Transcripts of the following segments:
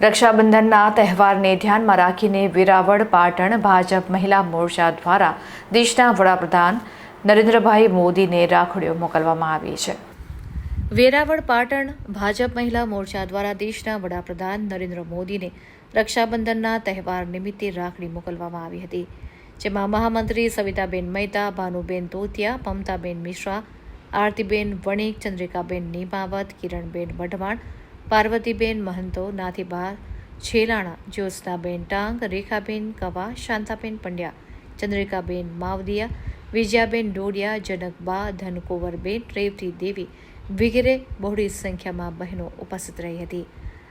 રક્ષાબંધનના તહેવારને ધ્યાનમાં રાખીને વેરાવળ પાટણ ભાજપ મહિલા મોરચા દ્વારા દેશના વડાપ્રધાન નરેન્દ્રભાઈ મોદીને રાખડીઓ મોકલવામાં આવી છે. વેરાવળ પાટણ ભાજપ મહિલા મોરચા દ્વારા દેશના વડાપ્રધાન નરેન્દ્ર મોદીને રક્ષાબંધનના તહેવાર નિમિત્તે રાખડી મોકલવામાં આવી હતી, જેમાં મહામંત્રી સવિતાબેન મહેતા, ભાનુબેન તોતિયા, મમતાબેન મિશ્રા, આરતીબેન વણિક, ચંદ્રિકાબેન નીમાવત, કિરણબેન વઢવાણ પાર્વતીબેન મહંતો નાથીબા છેલાણા, જ્યોત્સનાબેન ટાંગ, રેખાબેન કવા, શાંતાબેન પંડ્યા, ચંદ્રિકાબેન માવદિયા, વિજયાબેન ડોડિયા, જનકબા, ધનકુંવરબેન, રેવતી દેવી વગેરે બહોળી સંખ્યામાં બહેનો ઉપસ્થિત રહી હતી.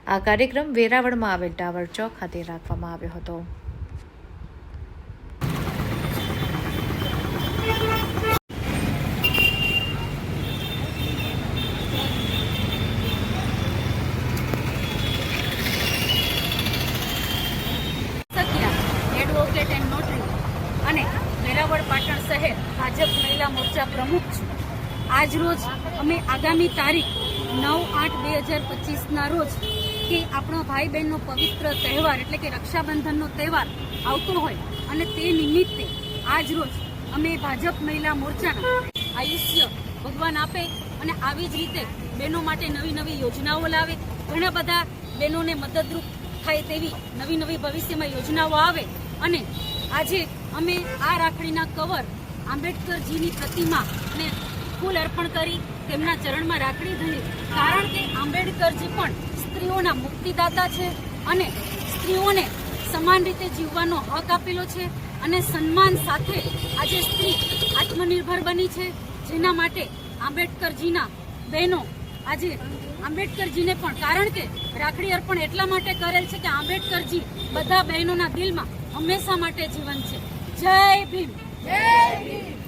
આ કાર્યક્રમ વેરાવળમાં આવેલ ટાવર ચોક ખાતે રાખવામાં આવ્યો હતો. અને વેરાવળ પાટણ શહેર ભાજપ મહિલા મોરચા પ્રમુખ છું. આજરોજ અમે આગામી તારીખ નવ આઠ બે હજાર પચીસના રોજ કે આપણો ભાઈ બહેનનો પવિત્ર તહેવાર એટલે કે રક્ષાબંધનનો તહેવાર આવતો હોય અને તે નિમિત્તે આજ અમે ભાજપ મહિલા મોરચાના આયુષ્ય ભગવાન આપે અને આવી જ રીતે બહેનો માટે નવી નવી યોજનાઓ લાવે. ઘણા બધા બહેનોને મદદરૂપ થાય તેવી નવી નવી ભવિષ્યમાં યોજનાઓ આવે અને આજે અમે આ રાખડીના કવર આંબેડકરજીની પ્રતિમાને ફૂલ અર્પણ કરી તેમના ચરણમાં રાખડી ધરી. કારણ કે આંબેડકરજી પણ સ્ત્રીઓના મુક્તિદાતા છે અને સ્ત્રીઓને સમાન રીતે જીવવાનો હક આપેલો છે અને સન્માન સાથે આજે સ્ત્રી આત્મનિર્ભર બની છે. જેના માટે આંબેડકરજીના બહેનો આજે આંબેડકરજીને પણ, કારણ કે રાખડી અર્પણ એટલા માટે કરેલ છે કે આંબેડકરજી બધા બહેનોના દિલમાં હંમેશા માટે જીવન છે. જય ભીમ. જય ભીમ.